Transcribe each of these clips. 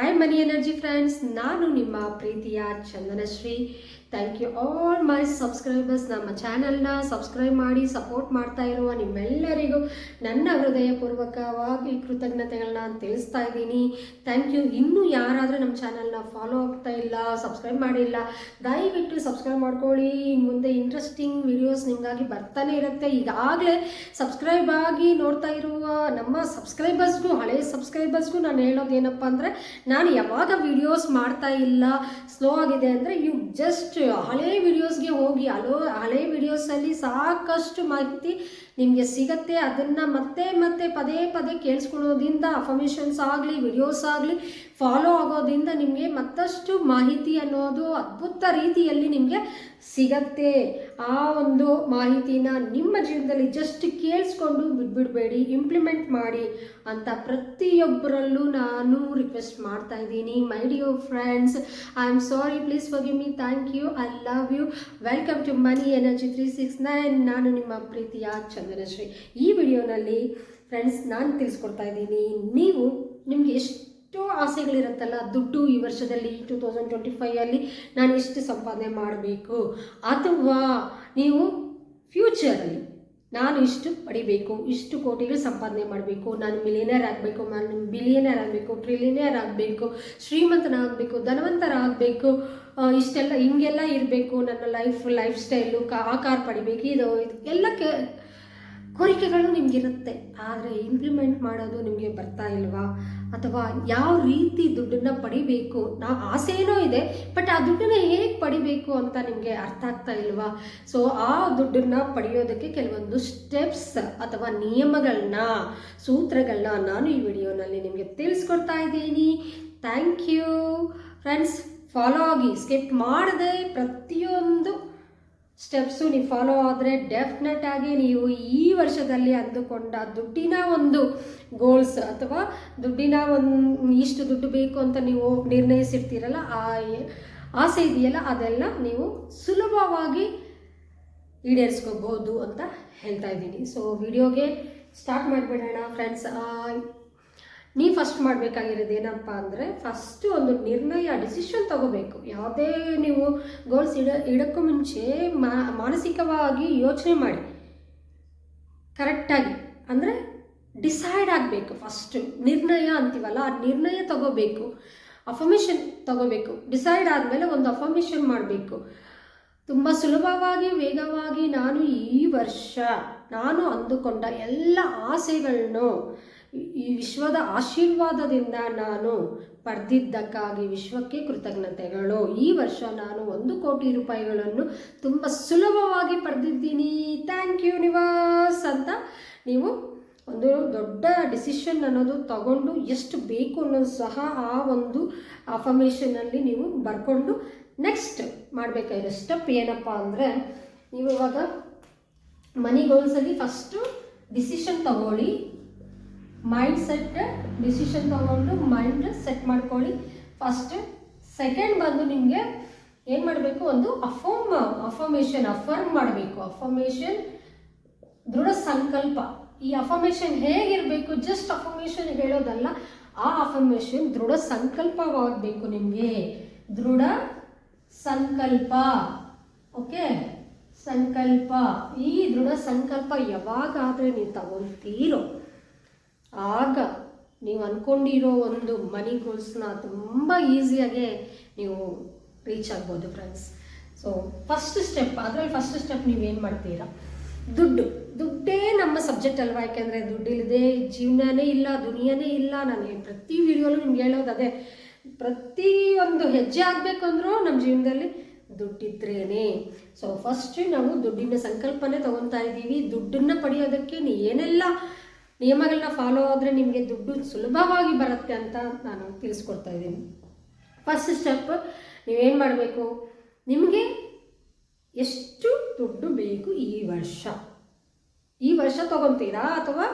Hi ಮನಿ energy friends ನಾನು ನಿಮ್ಮ ಪ್ರೀತಿಯ Chandanashree. Thank you all my subscribers ನಮ್ಮ ಚಾನಲ್ನ ಸಬ್ಸ್ಕ್ರೈಬ್ ಮಾಡಿ ಸಪೋರ್ಟ್ ಮಾಡ್ತಾ ಇರುವ ನಿಮ್ಮೆಲ್ಲರಿಗೂ ನನ್ನ ಹೃದಯಪೂರ್ವಕವಾಗಿ ಕೃತಜ್ಞತೆಗಳನ್ನ ತಿಳಿಸ್ತಾ ಇದ್ದೀನಿ. ಥ್ಯಾಂಕ್ ಯು ಇನ್ನೂ ಯಾರಾದರೂ ನಮ್ಮ ಚಾನಲ್ನ ಫಾಲೋ ಆಗ್ತಾ ಇಲ್ಲ ಸಬ್ಸ್ಕ್ರೈಬ್ ಮಾಡಿಲ್ಲ, ದಯವಿಟ್ಟು ಸಬ್ಸ್ಕ್ರೈಬ್ ಮಾಡ್ಕೊಳ್ಳಿ. ಮುಂದೆ ಇಂಟ್ರೆಸ್ಟಿಂಗ್ ವಿಡಿಯೋಸ್ ನಿಮಗಾಗಿ ಬರ್ತಾನೆ ಇರುತ್ತೆ. ಈಗಾಗಲೇ ಸಬ್ಸ್ಕ್ರೈಬ್ ಆಗಿ ನೋಡ್ತಾ ಇರುವ ನಮ್ಮ ಸಬ್ಸ್ಕ್ರೈಬರ್ಸ್ಗೂ ಹಳೆಯ ಸಬ್ಸ್ಕ್ರೈಬರ್ಸ್ಗೂ ನಾನು ಹೇಳೋದೇನಪ್ಪ ಅಂದರೆ ನಾನು ಯಾವಾಗ ವಿಡಿಯೋಸ್ ಮಾಡ್ತಾ ಇಲ್ಲ ಸ್ಲೋ ಆಗಿದೆ ಅಂದರೆ ಯು ಜಸ್ಟ್ ಹಳೆ ವಿಡಿಯೋಸ್ಗೆ ಹೋಗಿ, ಹಲೋ, ಹಳೆ ವಿಡಿಯೋಸಲ್ಲಿ ಸಾಕಷ್ಟು ಮಾಹಿತಿ ನಿಮಗೆ ಸಿಗತ್ತೆ, ಅದನ್ನು ಮತ್ತೆ ಮತ್ತೆ ಪದೇ ಪದೇ ಕೇಳಿಸ್ಕೊಳ್ಳೋದ್ರಿಂದ ಅಫರ್ಮೇಷನ್ಸ್ ಆಗಲಿ, ವಿಡಿಯೋಸ್ ಆಗಲಿ, ಫಾಲೋ ಆಗೋದ್ರಿಂದ ನಿಮಗೆ ಮತ್ತಷ್ಟು ಮಾಹಿತಿ ಅನ್ನೋದು ಅದ್ಭುತ ರೀತಿಯಲ್ಲಿ ನಿಮಗೆ ಸಿಗತ್ತೆ. ಆ ಒಂದು ಮಾಹಿತಿನ ನಿಮ್ಮ ಜೀವನದಲ್ಲಿ ಜಸ್ಟ್ ಕೇಳಿಸ್ಕೊಂಡು ಬಿಟ್ಬಿಡಬೇಡಿ ಇಂಪ್ಲಿಮೆಂಟ್ ಮಾಡಿ ಅಂತ ಪ್ರತಿಯೊಬ್ಬರಲ್ಲೂ ನಾನು ರಿಕ್ವೆಸ್ಟ್ ಮಾಡ್ತಾ ಇದ್ದೀನಿ. My dear friends I am sorry please for me thank you I love you welcome to money energy three six nine ನಾನು ನಿಮ್ಮ ಪ್ರೀತಿಯ ಚಂದನಶ್ರೀ ಈ ವಿಡಿಯೋನಲ್ಲಿ ಫ್ರೆಂಡ್ಸ್ ನಾನು ತಿಳಿಸ್ಕೊಡ್ತಾ ಇದ್ದೀನಿ. ನೀವು ನಿಮಗೆ ಎಷ್ಟು ಆಸೆಗಳಿರುತ್ತಲ್ಲ ದುಡ್ಡು ಈ ವರ್ಷದಲ್ಲಿ ಟೂ ತೌಸಂಡ್ ಟ್ವೆಂಟಿ ಫೈವಲ್ಲಿ ನಾನು ಎಷ್ಟು ಸಂಪಾದನೆ ಮಾಡಬೇಕು? ಅಥವಾ ನೀವು ಫ್ಯೂಚರಲ್ಲಿ ನಾನು ಇಷ್ಟು ಪಡಿಬೇಕು, ಇಷ್ಟು ಕೋಟಿಗಳು ಸಂಪಾದನೆ ಮಾಡಬೇಕು, ನಾನು ಮಿಲಿಯನರ್ ಆಗಬೇಕು, ನಾನು ಬಿಲಿಯನರ್ ಆಗಬೇಕು ಟ್ರಿಲಿಯನರ್ ಆಗಬೇಕು, ಶ್ರೀಮಂತನಾಗಬೇಕು, ಧನವಂತರಾಗಬೇಕು ಇಷ್ಟೆಲ್ಲ ಹಿಂಗೆಲ್ಲ ಇರಬೇಕು, ನನ್ನ ಲೈಫ್ ಲೈಫ್ ಸ್ಟೈಲು ಕಾ ಆ ಕಾರ್ ಪಡಿಬೇಕು ಇದು ಎಲ್ಲ ಕೆ ಕೋರಿಕೆಗಳು ನಿಮಗಿರುತ್ತೆ, ಆದರೆ ಇಂಪ್ಲಿಮೆಂಟ್ ಮಾಡೋದು ನಿಮಗೆ ಬರ್ತಾ ಇಲ್ವಾ? ಅಥವಾ ಯಾವ ರೀತಿ ದುಡ್ಡನ್ನು ಪಡಿಬೇಕು? ನಾ ಆಸೆ ಏನೋ ಇದೆ ಬಟ್ ಆ ದುಡ್ಡನ್ನು ಹೇಗೆ ಪಡಿಬೇಕು ಅಂತ ನಿಮಗೆ ಅರ್ಥ ಆಗ್ತಾ ಇಲ್ವಾ? ಸೊ ಆ ದುಡ್ಡನ್ನು ಪಡೆಯೋದಕ್ಕೆ ಕೆಲವೊಂದು ಸ್ಟೆಪ್ಸ್ ಅಥವಾ ನಿಯಮಗಳನ್ನ ಸೂತ್ರಗಳನ್ನ ನಾನು ಈ ವಿಡಿಯೋನಲ್ಲಿ ನಿಮಗೆ ತಿಳಿಸ್ಕೊಡ್ತಾ ಇದ್ದೀನಿ. ಥ್ಯಾಂಕ್ ಯು ಫ್ರೆಂಡ್ಸ್ ಫಾಲೋ ಆಗಿ ಸ್ಕಿಪ್ ಮಾಡದೆ ಪ್ರತಿಯೊಂದು ಸ್ಟೆಪ್ಸು ನೀವು ಫಾಲೋ ಆದರೆ ಡೆಫಿನೆಟ್ ಆಗಿ ನೀವು ಈ ವರ್ಷದಲ್ಲಿ ಅಂದುಕೊಂಡ ದುಡ್ಡಿನ ಒಂದು ಗೋಲ್ಸ್ ಅಥವಾ ದುಡ್ಡಿನ ಒಂದು ಇಷ್ಟು ದುಡ್ಡು ಬೇಕು ಅಂತ ನೀವು ನಿರ್ಣಯಿಸಿರ್ತೀರಲ್ಲ, ಆ ಆಸೆ ಇದೆಯಲ್ಲ, ಅದೆಲ್ಲ ನೀವು ಸುಲಭವಾಗಿ ಈಡೇರಿಸ್ಕೋಬಹುದು ಅಂತ ಹೇಳ್ತಾ ಇದ್ದೀನಿ. ಸೊ ವಿಡಿಯೋಗೆ ಸ್ಟಾರ್ಟ್ ಮಾಡಿಬಿಡೋಣ ಫ್ರೆಂಡ್ಸ್ ನೀವು ಫಸ್ಟ್ ಮಾಡಬೇಕಾಗಿರೋದು ಏನಪ್ಪ ಅಂದರೆ ಫಸ್ಟು ಒಂದು ನಿರ್ಣಯ ಡಿಸಿಷನ್ ತಗೋಬೇಕು. ಯಾವುದೇ ನೀವು ಗೋಲ್ಸ್ ಇಡ, ಇಡೋಕ್ಕೂ ಮುಂಚೆ ಮಾನಸಿಕವಾಗಿ ಯೋಚನೆ ಮಾಡಿ. ಕರೆಕ್ಟಾಗಿ ಅಂದರೆ ಡಿಸೈಡ್ ಆಗಬೇಕು ಫಸ್ಟು ನಿರ್ಣಯ ಅಂತೀವಲ್ಲ, ಆ ನಿರ್ಣಯ ತಗೋಬೇಕು. ಅಫರ್ಮೇಷನ್ ತಗೋಬೇಕು. ಡಿಸೈಡ್ ಆದಮೇಲೆ ಒಂದು ಅಫರ್ಮೇಷನ್ ಮಾಡಬೇಕು. ತುಂಬ ಸುಲಭವಾಗಿ, ವೇಗವಾಗಿ ನಾನು ಈ ವರ್ಷ ನಾನು ಅಂದುಕೊಂಡ ಎಲ್ಲ ಆಸೆಗಳನ್ನು ಈ ವಿಶ್ವದ ಆಶೀರ್ವಾದದಿಂದ ನಾನು ಪಡೆದಿದ್ದಕ್ಕಾಗಿ ವಿಶ್ವಕ್ಕೆ ಕೃತಜ್ಞತೆಗಳು. ಈ ವರ್ಷ ನಾನು ಒಂದು ಕೋಟಿ ರೂಪಾಯಿಗಳನ್ನು ತುಂಬ ಸುಲಭವಾಗಿ ಪಡೆದಿದ್ದೀನಿ. ಥ್ಯಾಂಕ್ ಯು ನಿವಾಸ್ ಅಂತ ನೀವು ಒಂದು ದೊಡ್ಡ ಡಿಸಿಷನ್ ಅನ್ನೋದು ತಗೊಂಡು ಎಷ್ಟು ಬೇಕು ಅನ್ನೋದು ಸಹ ಆ ಒಂದು ಅಫರ್ಮೇಷನಲ್ಲಿ ನೀವು ಬರ್ಕೊಂಡು ನೆಕ್ಸ್ಟ್ ಮಾಡಬೇಕಾಗಿರೋ ಸ್ಟೆಪ್ ಏನಪ್ಪ ಅಂದರೆ ನೀವು ಇವಾಗ ಮನಿ ಗೋಲ್ಸಲ್ಲಿ ಫಸ್ಟು ಡಿಸಿಷನ್ ತಗೊಳ್ಳಿ. ಮೈಂಡ್ ಸೆಟ್ ಡಿಸಿಷನ್ ತೊಗೊಂಡು ಮೈಂಡ್ ಸೆಟ್ ಮಾಡ್ಕೊಳ್ಳಿ. ಫಸ್ಟ್ ಸೆಕೆಂಡ್ ಬಂದು ನಿಮಗೆ ಏನು ಮಾಡಬೇಕು? ಒಂದು ಅಫರ್ಮ್ ಅಫರ್ಮೇಷನ್ ಅಫರ್ಮ್ ಮಾಡಬೇಕು. ಅಫರ್ಮೇಷನ್ ದೃಢ ಸಂಕಲ್ಪ. ಈ ಅಫರ್ಮೇಷನ್ ಹೇಗಿರಬೇಕು? ಜಸ್ಟ್ ಅಫರ್ಮೇಷನ್ ಹೇಳೋದಲ್ಲ, ಆ ಅಫರ್ಮೇಷನ್ ದೃಢ ಸಂಕಲ್ಪವಾಗಬೇಕು ನಿಮಗೆ. ದೃಢ ಸಂಕಲ್ಪ. ಓಕೆ ಸಂಕಲ್ಪ. ಈ ದೃಢ ಸಂಕಲ್ಪ ಯಾವಾಗಾದರೆ ನೀವು ತಗೊಳ್ತೀರೋ ಆಗ ನೀವು ಅಂದ್ಕೊಂಡಿರೋ ಒಂದು ಮನಿ ಗೋಲ್ಸ್ನ ತುಂಬ ಈಸಿಯಾಗೆ ನೀವು ರೀಚ್ ಆಗ್ಬೋದು ಫ್ರೆಂಡ್ಸ್ ಸೊ ಫಸ್ಟ್ ಸ್ಟೆಪ್ ಅದರಲ್ಲಿ ಫಸ್ಟ್ ಸ್ಟೆಪ್ ನೀವೇನು ಮಾಡ್ತೀರಾ? ದುಡ್ಡು. ದುಡ್ಡೇ ನಮ್ಮ ಸಬ್ಜೆಕ್ಟ್ ಅಲ್ವಾ? ಯಾಕೆಂದರೆ ದುಡ್ಡಿಲ್ಲದೆ ಜೀವನನೇ ಇಲ್ಲ, ದುನಿಯಾನೇ ಇಲ್ಲ. ನಾನು ಪ್ರತಿ ವಿಡಿಯೋಲು ನಿಮ್ಗೆ ಹೇಳೋದು ಅದೇ. ಪ್ರತಿ ಒಂದು ಹೆಜ್ಜೆ ಆಗಬೇಕು ಅಂದರೂ ನಮ್ಮ ಜೀವನದಲ್ಲಿ ದುಡ್ಡಿದ್ರೇನೆ. ಸೊ ಫಸ್ಟ್ ನಾವು ದುಡ್ಡಿನ ಸಂಕಲ್ಪನೆ ತೊಗೊತಾ ಇದ್ದೀವಿ. ದುಡ್ಡನ್ನು ಪಡೆಯೋದಕ್ಕೆ ಏನೆಲ್ಲ ನಿಯಮಗಳನ್ನ ಫಾಲೋ ಆದರೆ ನಿಮಗೆ ದುಡ್ಡು ಸುಲಭವಾಗಿ ಬರುತ್ತೆ ಅಂತ ನಾನು ತಿಳಿಸ್ಕೊಡ್ತಾ ಇದ್ದೀನಿ. ಫಸ್ಟ್ ಸ್ಟೆಪ್ ನೀವೇನು ಮಾಡಬೇಕು? ನಿಮಗೆ ಎಷ್ಟು ದುಡ್ಡು ಬೇಕು ಈ ವರ್ಷ? ಈ ವರ್ಷ ತಗೊತೀರಾ ಅಥವಾ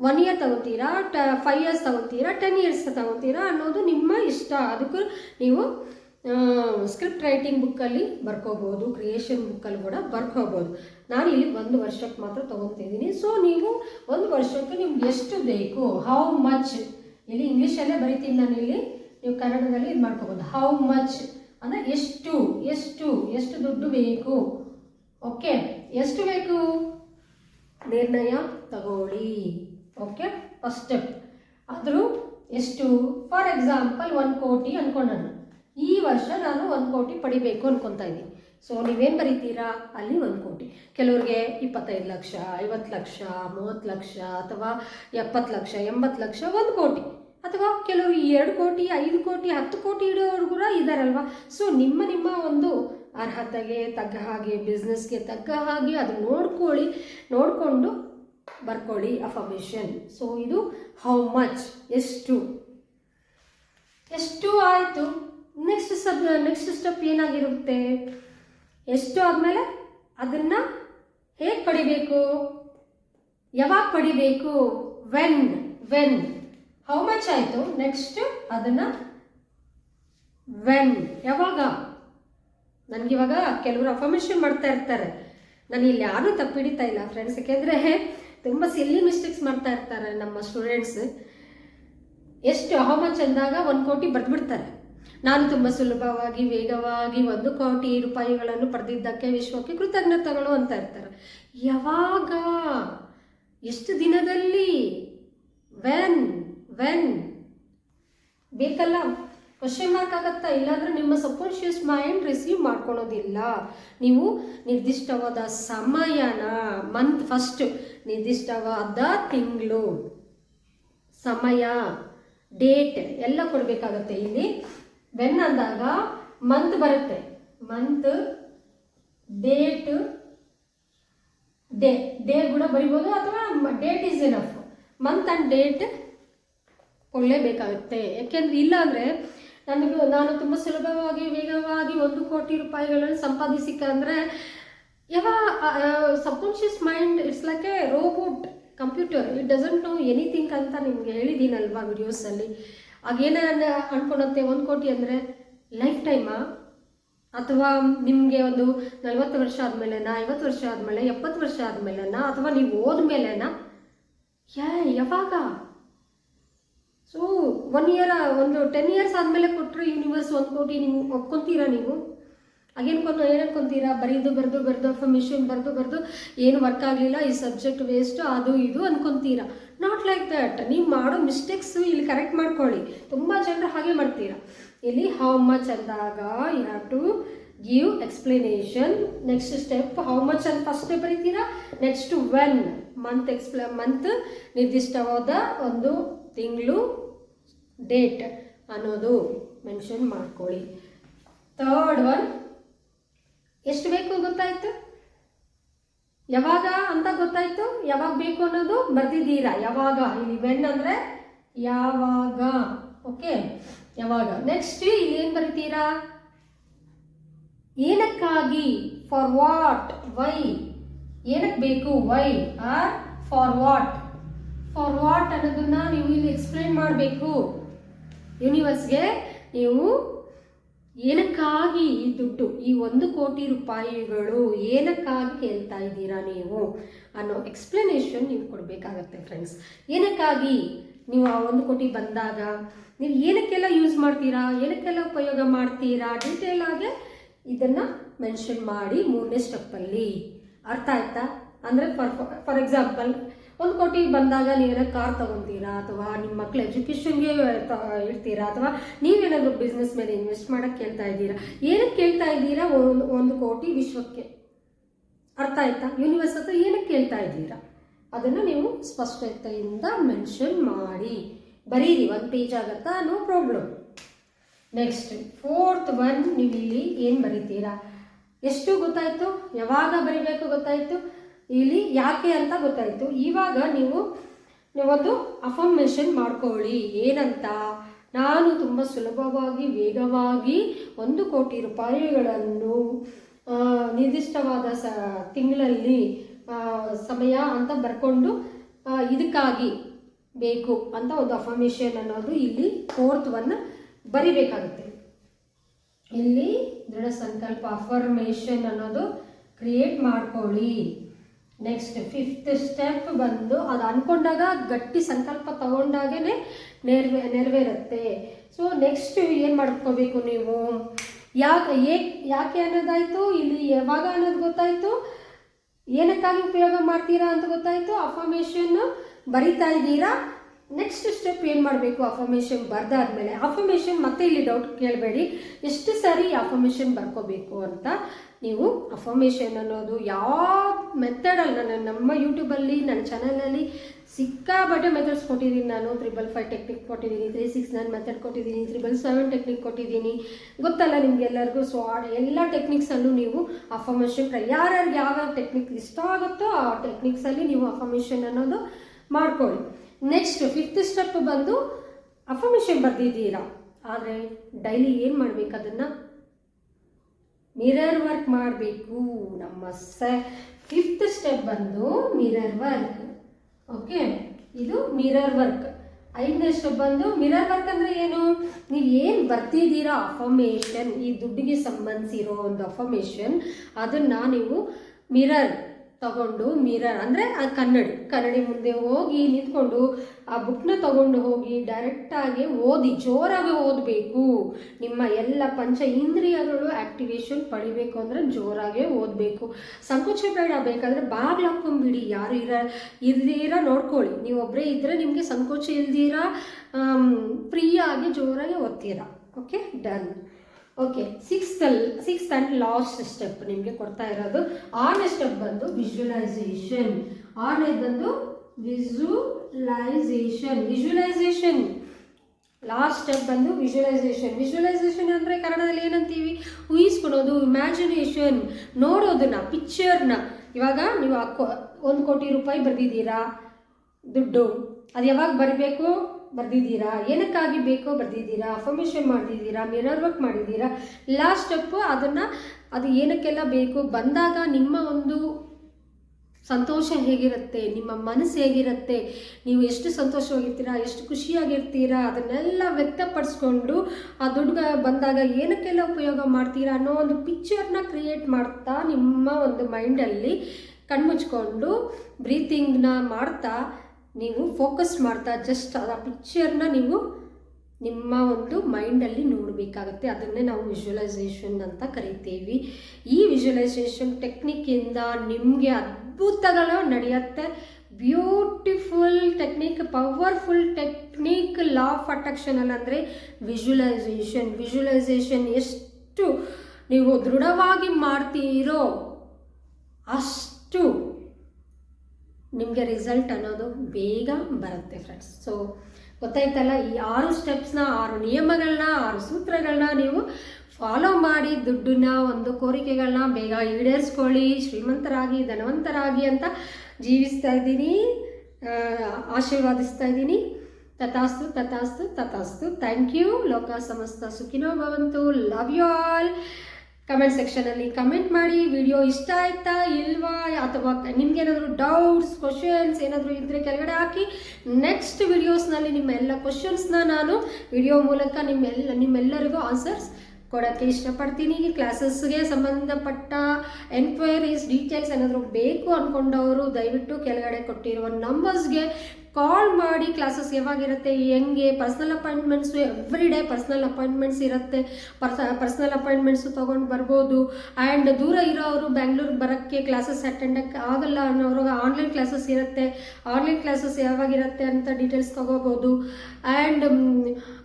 ಒನ್ ಇಯರ್ ತಗೋತೀರಾ, ಟ ಫೈವ್ ಇಯರ್ಸ್ ತಗೋತೀರಾ ಟೆನ್ ಇಯರ್ಸ್ ತಗೋತೀರಾ ಅನ್ನೋದು ನಿಮ್ಮ ಇಷ್ಟ. ಅದಕ್ಕೂ ನೀವು ಸ್ಕ್ರಿಪ್ಟ್ ರೈಟಿಂಗ್ ಬುಕ್ಕಲ್ಲಿ ಬರ್ಕೋಬೋದು ಕ್ರಿಯೇಷನ್ ಬುಕ್ಕಲ್ಲಿ ಕೂಡ ಬರ್ಕೋಬೋದು. ನಾನು ಇಲ್ಲಿ ಒಂದು ವರ್ಷಕ್ಕೆ ಮಾತ್ರ ತೊಗೊತಿದ್ದೀನಿ ಸೊ ನೀವು ಒಂದು ವರ್ಷಕ್ಕೆ ನಿಮ್ಗೆ ಎಷ್ಟು ಬೇಕು? ಹೌ ಮಚ್ ಇಲ್ಲಿ ಇಂಗ್ಲೀಷಲ್ಲೇ ಬರಿತೀನಿ ನಾನು ಇಲ್ಲಿ. ನೀವು ಕನ್ನಡದಲ್ಲಿ ಇದು ಮಾಡ್ಕೋಬೋದು. ಹೌ ಮಚ್ ಅಂದರೆ ಎಷ್ಟು? ಎಷ್ಟು? ಎಷ್ಟು ದುಡ್ಡು ಬೇಕು? ಓಕೆ ಎಷ್ಟು ಬೇಕು? ನಿರ್ಣಯ ತಗೊಳ್ಳಿ. ಓಕೆ ಫಸ್ಟ್ ಆದರೂ ಎಷ್ಟು? ಫಾರ್ ಎಕ್ಸಾಂಪಲ್ ಒಂದು ಕೋಟಿ ಅನ್ಕೊಂಡನು. ಈ ವರ್ಷ ನಾನು ಒಂದು ಕೋಟಿ ಪಡಿಬೇಕು ಅನ್ಕೊತಾ ಇದ್ದೀನಿ. ಸೊ ನೀವೇನು ಬರೀತೀರಾ? ಅಲ್ಲಿ ಒಂದು ಕೋಟಿ. ಕೆಲವ್ರಿಗೆ ಇಪ್ಪತ್ತೈದು ಲಕ್ಷ, ಐವತ್ತು ಲಕ್ಷ, ಮೂವತ್ತು ಲಕ್ಷ ಅಥವಾ ಎಪ್ಪತ್ತು ಲಕ್ಷ, ಎಂಬತ್ತು ಲಕ್ಷ ಒಂದು ಕೋಟಿ. ಅಥವಾ ಕೆಲವರು ಎರಡು ಕೋಟಿ, ಐದು ಕೋಟಿ, ಹತ್ತು ಕೋಟಿ ಇಡೋರು ಕೂಡ ಇದ್ದಾರಲ್ವ ಸೊ ನಿಮ್ಮ ನಿಮ್ಮ ಒಂದು ಅರ್ಹತೆಗೆ ತಗ್ಗ ಹಾಗೆ ಬಿಸ್ನೆಸ್ಗೆ ತಗ್ಗ ಹಾಗೆ ಅದು ನೋಡ್ಕೊಳ್ಳಿ, ನೋಡಿಕೊಂಡು ಬರ್ಕೊಳ್ಳಿ ಅಫರ್ಮೇಷನ್ ಸೊ ಇದು ಹೌ ಮಚ್ ಎಷ್ಟು? ಎಷ್ಟು ಆಯಿತು? ನೆಕ್ಸ್ಟ್ ಸಬ್ ನೆಕ್ಸ್ಟ್ ಸ್ಟೆಪ್ ಏನಾಗಿರುತ್ತೆ? ಎಷ್ಟು ಆದಮೇಲೆ ಅದನ್ನು ಹೇಗೆ ಪಡಿಬೇಕು? ಯಾವಾಗ ಪಡಿಬೇಕು? ವೆನ್ ವೆನ್ ಹೌ ಮಚ್ ಆಯಿತು? ನೆಕ್ಸ್ಟ್ ಅದನ್ನು ವೆನ್ ಯಾವಾಗ? ನನಗಿವಾಗ ಕೆಲವರು ಅಫರ್ಮೇಷನ್ ಮಾಡ್ತಾ ಇರ್ತಾರೆ. ನಾನು ಇಲ್ಲಿ ಯಾರೂ ತಪ್ಪಿಡಿತಾ ಇಲ್ಲ ಫ್ರೆಂಡ್ಸ್ ಯಾಕೆಂದರೆ ತುಂಬ ಸಿಲ್ಲಿ ಮಿಸ್ಟೇಕ್ಸ್ ಮಾಡ್ತಾ ಇರ್ತಾರೆ ನಮ್ಮ ಸ್ಟೂಡೆಂಟ್ಸ್ ಎಷ್ಟು ಹೌ ಮಚ್ ಅಂದಾಗ ಒಂದು ಕೋಟಿ ಬರೆದ್ಬಿಡ್ತಾರೆ. ನಾನು ತುಂಬ ಸುಲಭವಾಗಿ, ವೇಗವಾಗಿ ಒಂದು ಕೋಟಿ ರೂಪಾಯಿಗಳನ್ನು ಪಡೆದಿದ್ದಕ್ಕೆ ವಿಶ್ವಕ್ಕೆ ಕೃತಜ್ಞತೆಗಳು ಅಂತ ಇರ್ತಾರೆ. ಯಾವಾಗ? ಎಷ್ಟು ದಿನದಲ್ಲಿ? ವೆನ್ ವೆನ್ ಬೇಕಲ್ಲ? ಕ್ವಶನ್ ಮಾರ್ಕ್ ಆಗತ್ತಾ? ಇಲ್ಲಾಂದ್ರೆ ನಿಮ್ಮ ಸಬ್ಕಾನ್ಷಿಯಸ್ ಮೈಂಡ್ ರಿಸೀವ್ ಮಾಡ್ಕೊಳೋದಿಲ್ಲ. ನೀವು ನಿರ್ದಿಷ್ಟವಾದ ಸಮಯನ ಮಂತ್ ಫಸ್ಟ್ ನಿರ್ದಿಷ್ಟವಾದ ತಿಂಗಳು, ಸಮಯ ಡೇಟ್ ಎಲ್ಲ ಕೊಡಬೇಕಾಗತ್ತೆ. ಇಲ್ಲಿ ವೆನ್ ಅಂದಾಗ ಮಂತ್ ಬರುತ್ತೆ. ಮಂತ್ ಡೇಟ್ ಡೇ ಡೇ ಕೂಡ ಬರಿಬೋದು ಅಥವಾ date is enough month and date ಕೊಡಲೇಬೇಕಾಗುತ್ತೆ ಯಾಕೆಂದ್ರೆ ಇಲ್ಲ ಅಂದರೆ ನನಗೆ ನಾನು ತುಂಬ ಸುಲಭವಾಗಿ, ವೇಗವಾಗಿ ಒಂದು ಕೋಟಿ ರೂಪಾಯಿಗಳನ್ನು ಸಂಪಾದಿಸಿಕಂದ್ರೆ ಯಾವ subconscious mind it's like a robot computer it doesn't know anything ಅಂತ ನಿಮ್ಗೆ ಹೇಳಿದ್ದೀನಲ್ವಾ ವಿಡಿಯೋಸಲ್ಲಿ ಆಗೇನ ಅನ್ಕೊಳತ್ತೆ ಒಂದು ಕೋಟಿ ಅಂದರೆ ಲೈಫ್ ಟೈಮಾ? ಅಥವಾ ನಿಮಗೆ ಒಂದು ನಲ್ವತ್ತು ವರ್ಷ ಆದಮೇಲೆನಾ, ಐವತ್ತು ವರ್ಷ ಆದಮೇಲೆ, ಎಪ್ಪತ್ತು ವರ್ಷ ಆದಮೇಲೆನಾ, ಅಥವಾ ನೀವು ಹೋದ್ಮೇಲೆನಾ ಯಾ ಯಾವಾಗ? ಸೊ ಒನ್ ಇಯರ್ ಒಂದು ಟೆನ್ ಇಯರ್ಸ್ ಆದಮೇಲೆ ಕೊಟ್ಟರೆ ಯೂನಿವರ್ಸ್ ಒಂದು ಕೋಟಿ ನೀವು ಒಪ್ಕೊತೀರಾ ನೀವು? ಆಗೇನ್ಕೊಂಡು ಏನು ಅನ್ಕೊಂತೀರಾ? ಬರೀದು, ಬರೆದು ಬರೆದು ಮಿಷಿನ್ ಬರೆದು ಬರೆದು ಏನು ವರ್ಕ್ ಆಗಲಿಲ್ಲ, ಈ ಸಬ್ಜೆಕ್ಟ್ ವೇಸ್ಟ್ ಅದು, ಇದು ಅನ್ಕೊಂತೀರಾ? ನಾಟ್ ಲೈಕ್ ದಟ್ ನೀವು ಮಾಡೋ ಮಿಸ್ಟೇಕ್ಸ್ ಇಲ್ಲಿ ಕರೆಕ್ಟ್ ಮಾಡ್ಕೊಳ್ಳಿ. ತುಂಬ ಜನರು ಹಾಗೆ ಮಾಡ್ತೀರಾ? ಇಲ್ಲಿ ಹೌ ಮಚ್ ಅಂದಾಗ you have to give explanation next step how much ಅಂತ ಫಸ್ಟ್ ಬರೀತೀರಾ? ನೆಕ್ಸ್ಟ್ ವೆನ್ ಮಂತ್ ಎಕ್ಸ್ಪ್ಲ ಮಂತ್ ನಿರ್ದಿಷ್ಟವಾದ ಒಂದು ತಿಂಗಳು ಡೇಟ್ ಅನ್ನೋದು ಮೆನ್ಷನ್ ಮಾಡ್ಕೊಳ್ಳಿ. ಥರ್ಡ್ ಒನ್ ಎಷ್ಟು ಬೇಕು ಗೊತ್ತಾಯ್ತು? ಯಾವಾಗ ಅಂತ ಗೊತ್ತಾಯ್ತು? ಯಾವಾಗ ಬೇಕು ಅನ್ನೋದು ಬರ್ದಿದ್ದೀರಾ? ಯಾವಾಗ? ಇಲ್ಲಿ ವೆನ್ ಅಂದರೆ ಯಾವಾಗ? ಓಕೆ ಯಾವಾಗ? ನೆಕ್ಸ್ಟ್ ಇಲ್ಲಿ ಏನು ಬರಿತೀರಾ? ಏನಕ್ಕಾಗಿ? ಫಾರ್ ವಾಟ್ ವೈ ಏನಕ್ಕೆ ಬೇಕು? Why are for what for what ಅನ್ನೋದನ್ನ ನೀವು ಇಲ್ಲಿ ಎಕ್ಸ್ಪ್ಲೈನ್ ಮಾಡಬೇಕು. ಯೂನಿವರ್ಸ್ಗೆ ನೀವು ಏನಕ್ಕಾಗಿ ಈ ದುಡ್ಡು, ಈ ಒಂದು ಕೋಟಿ ರೂಪಾಯಿಗಳು ಏನಕ್ಕಾಗಿ ಕೇಳ್ತಾ ಇದ್ದೀರಾ ನೀವು ಅನ್ನೋ ಎಕ್ಸ್ಪ್ಲನೇಷನ್ ನೀವು ಕೊಡಬೇಕಾಗತ್ತೆ ಫ್ರೆಂಡ್ಸ್ ಏನಕ್ಕಾಗಿ ನೀವು ಆ ಒಂದು ಕೋಟಿ ಬಂದಾಗ? ನೀವು ಏನಕ್ಕೆಲ್ಲ ಯೂಸ್ ಮಾಡ್ತೀರಾ? ಏನಕ್ಕೆಲ್ಲ ಉಪಯೋಗ ಮಾಡ್ತೀರಾ? ಡೀಟೇಲ್ ಆಗಿ ಇದನ್ನು ಮೆನ್ಷನ್ ಮಾಡಿ ಮೂರನೇ ಸ್ಟೆಪ್ಪಲ್ಲಿ ಅರ್ಥ ಆಯ್ತಾ? ಅಂದರೆ ಫಾರ್ ಫಾರ್ ಎಕ್ಸಾಂಪಲ್ ಒಂದು ಕೋಟಿ ಬಂದಾಗ ನೀವೇನೋ ಕಾರ್ ತಗೊಂತೀರಾ? ಅಥವಾ ನಿಮ್ಮ ಮಕ್ಳ ಎಜುಕೇಷನ್ಗೆ ಇಡ್ತೀರಾ ಅಥವಾ ನೀವೇನಾದರೂ ಬಿಸ್ನೆಸ್ ಮೇಲೆ ಇನ್ವೆಸ್ಟ್ ಮಾಡೋಕ್ಕೆ ಕೇಳ್ತಾ ಇದ್ದೀರಾ? ಏನಕ್ಕೆ ಕೇಳ್ತಾ ಇದ್ದೀರಾ ಒಂದು ಒಂದು ಕೋಟಿ ವಿಶ್ವಕ್ಕೆ? ಅರ್ಥ ಆಯ್ತಾ? ಯೂನಿವರ್ಸ್ ಹತ್ರ ಏನಕ್ಕೆ ಕೇಳ್ತಾ ಇದ್ದೀರಾ? ಅದನ್ನು ನೀವು ಸ್ಪಷ್ಟತೆಯಿಂದ ಮೆನ್ಷನ್ ಮಾಡಿ. ಬರೀರಿ, ಒಂದು ಪೇಜ್ ಆಗುತ್ತಾ? No problem next fourth one ನೀವು ಇಲ್ಲಿ ಏನು ಬರೀತೀರಾ? ಎಷ್ಟು ಗೊತ್ತಾಯಿತು? ಯಾವಾಗ ಬರೀಬೇಕು ಗೊತ್ತಾಯಿತು? ಇಲ್ಲಿ ಯಾಕೆ ಅಂತ ಗೊತ್ತಾಯಿತು. ಇವಾಗ ನೀವು ಒಂದು ಅಫರ್ಮೇಷನ್ ಮಾಡ್ಕೊಳ್ಳಿ. ಏನಂತ? ನಾನು ತುಂಬ ಸುಲಭವಾಗಿ, ವೇಗವಾಗಿ ಒಂದು ಕೋಟಿ ರೂಪಾಯಿಗಳನ್ನು ನಿರ್ದಿಷ್ಟವಾದ ಸ, ತಿಂಗಳಲ್ಲಿ ಸಮಯ ಅಂತ ಬರ್ಕೊಂಡು ಇದಕ್ಕಾಗಿ ಬೇಕು ಅಂತ ಒಂದು ಅಫರ್ಮೇಷನ್ ಅನ್ನೋದು ಇಲ್ಲಿ ಫೋರ್ತ್ ಒನ್ ಬರಿಬೇಕಾಗುತ್ತೆ. ಇಲ್ಲಿ ದೃಢ ಸಂಕಲ್ಪ ಅಫರ್ಮೇಷನ್ ಅನ್ನೋದು ಕ್ರಿಯೇಟ್ ಮಾಡ್ಕೊಳ್ಳಿ. ನೆಕ್ಸ್ಟ್ ಫಿಫ್ತ್ ಸ್ಟೆಪ್ ಬಂದು ಅದು ಅನ್ಕೊಂಡಾಗ ಗಟ್ಟಿ ಸಂಕಲ್ಪ ತಗೊಂಡಾಗೇ ನೆರವೇ, ನೆರವೇರುತ್ತೆ. ಸೊ ನೆಕ್ಸ್ಟ್ ಏನು ಮಾಡ್ಕೋಬೇಕು ನೀವು? ಯಾಕೆ, ಏಕೆ, ಯಾಕೆ ಅನ್ನೋದಾಯಿತು? ಇಲ್ಲಿ ಯಾವಾಗ ಅನ್ನೋದು ಗೊತ್ತಾಯಿತು? ಏನಕ್ಕಾಗಿ ಉಪಯೋಗ ಮಾಡ್ತೀರಾ ಅಂತ ಗೊತ್ತಾಯಿತು? ಅಫರ್ಮೇಷನ್ ಬರಿತಾ ಇದ್ದೀರಾ? ನೆಕ್ಸ್ಟ್ ಸ್ಟೆಪ್ ಏನು ಮಾಡಬೇಕು? ಅಫರ್ಮೇಷನ್ ಬರ್ದಾದ್ಮೇಲೆ ಅಫರ್ಮೇಷನ್ ಮತ್ತೆ ಇಲ್ಲಿ ಡೌಟ್ ಕೇಳಬೇಡಿ. ಎಷ್ಟು ಸಾರಿ ಅಫರ್ಮೇಷನ್ ಬರ್ಕೋಬೇಕು ಅಂತ ನೀವು ಅಫರ್ಮೇಷನ್ ಅನ್ನೋದು ಯಾವ ಮೆಥಡಲ್ಲಿ ನಾನು ನಮ್ಮ ಯೂಟ್ಯೂಬಲ್ಲಿ ನನ್ನ ಚಾನಲಲ್ಲಿ ಸಿಕ್ಕಾಬಟ್ಟೆ ಮೆಥಡ್ಸ್ ಕೊಟ್ಟಿದ್ದೀನಿ ನಾನು. ತ್ರಿಬಲ್ ಫೈವ್ ಟೆಕ್ನಿಕ್ ಕೊಟ್ಟಿದ್ದೀನಿ ತ್ರೀ ಸಿಕ್ಸ್ ನೈನ್ ಮೆಥಡ್ ಕೊಟ್ಟಿದ್ದೀನಿ ತ್ರಿಬಲ್ ಸೆವೆನ್ ಟೆಕ್ನಿಕ್ ಕೊಟ್ಟಿದ್ದೀನಿ. ಗೊತ್ತಲ್ಲ ನಿಮ್ಗೆಲ್ಲರಿಗೂ? ಸೊ ಎಲ್ಲ ಟೆಕ್ನಿಕ್ಸಲ್ಲೂ ನೀವು ಅಫರ್ಮೇಷನ್ ಯಾರ್ಯಾರಿಗೆ ಯಾವ ಟೆಕ್ನಿಕ್ ಇಷ್ಟ ಆಗುತ್ತೋ ಆ ಟೆಕ್ನಿಕ್ಸಲ್ಲಿ ನೀವು ಅಫರ್ಮೇಷನ್ ಅನ್ನೋದು ಮಾಡ್ಕೊಳ್ಳಿ. ನೆಕ್ಸ್ಟ್ ಫಿಫ್ತ್ ಸ್ಟೆಪ್ ಬಂದು ಅಫರ್ಮೇಷನ್ ಬರ್ದಿದ್ದೀರಾ? ಆದರೆ ಡೈಲಿ ಏನು ಮಾಡಬೇಕು ಅದನ್ನು? ಮಿರರ್ ವರ್ಕ್ ಮಾಡಬೇಕು. ನಮ್ಮ ಸ ಫಿಫ್ತ್ ಸ್ಟೆಪ್ ಬಂದು ಮಿರರ್ ವರ್ಕ್ ಓಕೆ ಇದು ಮಿರರ್ ವರ್ಕ್ ಐದನೇ ಸ್ಟೆಪ್ ಬಂದು ಮಿರರ್ ವರ್ಕ್ ಅಂದರೆ ಏನು? ನೀವು ಏನು ಬರ್ತಿದ್ದೀರಾ ಅಫರ್ಮೇಷನ್ ಈ ದುಡ್ಡಿಗೆ ಸಂಬಂಧಿಸಿರೋ ಒಂದು ಅಫರ್ಮೇಷನ್ ಅದನ್ನು ನೀವು ಮಿರರ್ ತಗೊಂಡು ಮಿರರ್ ಅಂದರೆ ಅದು ಕನ್ನಡಿ. ಕನ್ನಡಿ ಮುಂದೆ ಹೋಗಿ ನಿಂತ್ಕೊಂಡು ಆ ಬುಕ್ನ ತಗೊಂಡು ಹೋಗಿ ಡೈರೆಕ್ಟಾಗಿ ಓದಿ, ಜೋರಾಗಿ ಓದಬೇಕು. ನಿಮ್ಮ ಎಲ್ಲ ಪಂಚ ಇಂದ್ರಿಯಗಳು ಆ್ಯಕ್ಟಿವೇಶನ್ ಪಡಿಬೇಕು ಅಂದರೆ ಜೋರಾಗೆ ಓದಬೇಕು. ಸಂಕೋಚ ಬೇಡ ಬೇಕಾದರೆ ಬಾಗ್ಲು ಹಾಕ್ಕೊಂಬಿಡಿ ಯಾರು ಇರ ಇಲ್ದಿರ ನೋಡ್ಕೊಳ್ಳಿ. ನೀವು ಒಬ್ಬರೇ ಇದ್ದರೆ ನಿಮಗೆ ಸಂಕೋಚ ಇಲ್ದಿರ ಫ್ರೀಯಾಗಿ ಜೋರಾಗಿ ಓದ್ತೀರಾ. Okay done okay sixth six and last step ನಿಮಗೆ ಕೊಡ್ತಾ ಇರೋದು. ಆರನೇ ಸ್ಟೆಪ್ ಬಂದು ವಿಜುವಲೈಸೇಷನ್ ಆರನೇ ಬಂದು ವಿಜುಲೈಸೇಷನ್ ವಿಜುವಲೈಸೇಷನ್ ಲಾಸ್ಟ್ ಸ್ಟೆಪ್ ಬಂದು ವಿಜುವಲೈಸೇಷನ್ ವಿಜುವಲೈಸೇಷನ್ ಅಂದರೆ ಕನ್ನಡದಲ್ಲಿ ಏನಂತೀವಿ? ಊಹಿಸ್ಕೊಳೋದು ಇಮ್ಯಾಜಿನೇಷನ್ ನೋಡೋದನ್ನ ಪಿಕ್ಚರ್ನ ಇವಾಗ ನೀವು ಒಂದು ಕೋಟಿ ರೂಪಾಯಿ ಬರೆದಿದ್ದೀರಾ? ದುಡ್ಡು. ಅದು ಯಾವಾಗ ಬರಬೇಕು? ಬರ್ದಿದ್ದೀರಾ? ಏನಕ್ಕಾಗಿ ಬೇಕೋ ಬರ್ದಿದ್ದೀರಾ? ಅಫರ್ಮೇಷನ್ ಮಾಡಿದ್ದೀರಾ ಮಿರರ್ ವರ್ಕ್ ಮಾಡಿದ್ದೀರಾ? ಲಾಸ್ಟ್ ಸ್ಟೆಪ್ಪು ಅದನ್ನು, ಅದು ಏನಕ್ಕೆಲ್ಲ ಬೇಕು? ಬಂದಾಗ ನಿಮ್ಮ ಒಂದು ಸಂತೋಷ ಹೇಗಿರುತ್ತೆ? ನಿಮ್ಮ ಮನಸ್ಸು ಹೇಗಿರುತ್ತೆ? ನೀವು ಎಷ್ಟು ಸಂತೋಷವಾಗಿರ್ತೀರಾ? ಎಷ್ಟು ಖುಷಿಯಾಗಿರ್ತೀರಾ? ಅದನ್ನೆಲ್ಲ ವ್ಯಕ್ತಪಡಿಸ್ಕೊಂಡು ಆ ದುಡ್ಡು ಬಂದಾಗ ಏನಕ್ಕೆಲ್ಲ ಉಪಯೋಗ ಮಾಡ್ತೀರಾ ಅನ್ನೋ ಒಂದು ಪಿಕ್ಚರ್ನ ಕ್ರಿಯೇಟ್ ಮಾಡ್ತಾ ನಿಮ್ಮ ಒಂದು ಮೈಂಡಲ್ಲಿ ಕಣ್ಮುಚ್ಕೊಂಡು ಬ್ರೀತಿಂಗ್ನ ಮಾಡ್ತಾ ನೀವು ಫೋಕಸ್ ಮಾಡ್ತಾ ಜಸ್ಟ್ ಆ ಪಿಕ್ಚರ್ನ ನೀವು ನಿಮ್ಮ ಒಂದು ಮೈಂಡಲ್ಲಿ ನೋಡಬೇಕಾಗತ್ತೆ. ಅದನ್ನೇ ನಾವು ವಿಜುವಲೈಸೇಷನ್ ಅಂತ ಕರಿತೀವಿ. ಈ ವಿಜುವಲೈಸೇಷನ್ ಟೆಕ್ನಿಕ್ಕಿಂದ ನಿಮಗೆ ಅದ್ಭುತಗಳು ನಡೆಯುತ್ತೆ. Beautiful technique powerful technique law of ಅಟ್ರಾಕ್ಷನಲ್ಲಿ ಅಂದರೆ ವಿಜುವಲೈಸೇಷನ್ ವಿಜುವಲೈಸೇಷನ್ ಎಷ್ಟು ನೀವು ದೃಢವಾಗಿ ಮಾಡ್ತೀರೋ ಅಷ್ಟು ನಿಮಗೆ ರಿಸಲ್ಟ್ ಅನ್ನೋದು ಬೇಗ ಬರುತ್ತೆ ಫ್ರೆಂಡ್ಸ್ ಸೊ ಗೊತ್ತಾಯ್ತಲ್ಲ, ಈ ಆರು ಸ್ಟೆಪ್ಸ್ನ ಆರು ನಿಯಮಗಳನ್ನ ಆರು ಸೂತ್ರಗಳನ್ನ ನೀವು ಫಾಲೋ ಮಾಡಿ ದುಡ್ಡನ್ನ, ಒಂದು ಕೋರಿಕೆಗಳನ್ನ ಬೇಗ ಈಡೇರಿಸ್ಕೊಳ್ಳಿ, ಶ್ರೀಮಂತರಾಗಿ, ಧನವಂತರಾಗಿ ಅಂತ ಜೀವಿಸ್ತಾ ಇದ್ದೀನಿ ಆಶೀರ್ವಾದಿಸ್ತಾ ಇದ್ದೀನಿ. ತಥಾಸ್ತು ತಥಾಸ್ತು ತಥಾಸ್ತು. ಥ್ಯಾಂಕ್ ಯು ಲೋಕ ಸಮಸ್ತ ಸುಖಿನೋ ಭವಂತು. ಲವ್ ಯು ಆಲ್ ಕಮೆಂಟ್ ಸೆಕ್ಷನಲ್ಲಿ ಕಮೆಂಟ್ ಮಾಡಿ ವಿಡಿಯೋ ಇಷ್ಟ ಆಯ್ತಾ ಇಲ್ವಾ? ಅಥವಾ ನಿಮ್ಗೇನಾದರೂ ಡೌಟ್ಸ್ ಕ್ವಶನ್ಸ್ ಏನಾದರೂ ಇದ್ದರೆ ಕೆಳಗಡೆ ಹಾಕಿ. ನೆಕ್ಸ್ಟ್ ವಿಡಿಯೋಸ್ನಲ್ಲಿ ನಿಮ್ಮೆಲ್ಲ ಕ್ವಶನ್ಸ್ನ ನಾನು ವಿಡಿಯೋ ಮೂಲಕ ನಿಮ್ಮೆಲ್ಲ, ನಿಮ್ಮೆಲ್ಲರಿಗೂ ಆನ್ಸರ್ಸ್ ಕೊಡೋಕ್ಕೆ ಇಷ್ಟಪಡ್ತೀನಿ. ಕ್ಲಾಸಸ್ಗೆ ಸಂಬಂಧಪಟ್ಟ ಎನ್ಕ್ವೈರೀಸ್ ಡೀಟೇಲ್ಸ್ ಏನಾದರೂ ಬೇಕು ಅಂದ್ಕೊಂಡವರು ದಯವಿಟ್ಟು ಕೆಳಗಡೆ ಕೊಟ್ಟಿರುವ ನಂಬರ್ಸ್ಗೆ ಕಾಲ್ ಮಾಡಿ ಕ್ಲಾಸಸ್ ಯಾವಾಗಿರುತ್ತೆ, ಹೆಂಗೆ personal appointments every day personal appointments ಇರುತ್ತೆ. ಪರ್ಸ ಪರ್ಸ್ನಲ್ ಅಪಾಯಿಂಟ್ಮೆಂಟ್ಸು ತೊಗೊಂಡು ಬರ್ಬೋದು. ಆ್ಯಂಡ್ ದೂರ ಇರೋರು ಬ್ಯಾಂಗ್ಳೂರಿಗೆ ಬರೋಕ್ಕೆ ಕ್ಲಾಸಸ್ ಅಟೆಂಡಕ್ಕೆ ಆಗಲ್ಲ ಅನ್ನೋರು ಆನ್ಲೈನ್ ಕ್ಲಾಸಸ್ ಇರುತ್ತೆ. ಆನ್ಲೈನ್ ಕ್ಲಾಸಸ್ ಯಾವಾಗಿರುತ್ತೆ ಅಂತ ಡೀಟೇಲ್ಸ್ ತೊಗೋಬೋದು. ಆ್ಯಂಡ್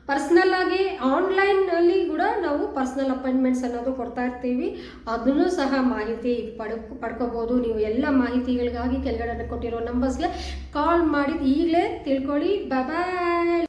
ಪರ್ಸ್ನಲ್ ಆಗಿ ಆನ್ಲೈನಲ್ಲಿ ಕೂಡ ನಾವು ಪರ್ಸ್ನಲ್ ಅಪಾಯಿಂಟ್ಮೆಂಟ್ಸ್ ಅನ್ನೋದು ಕೊಡ್ತಾ ಇರ್ತೀವಿ. ಅದನ್ನು ಸಹ ಮಾಹಿತಿ ಪಡ್ಕೊ, ಪಡ್ಕೋಬೋದು. ನೀವು ಎಲ್ಲ ಮಾಹಿತಿಗಳಿಗಾಗಿ ಕೆಳಗಡೆ ಕೊಟ್ಟಿರೋ ನಂಬರ್ಸ್ಗೆ ಕಾಲ್ ಮಾಡಿ, ಈಗಲೇ ತಿಳ್ಕೊಳ್ಳಿ. ಬಾಯ್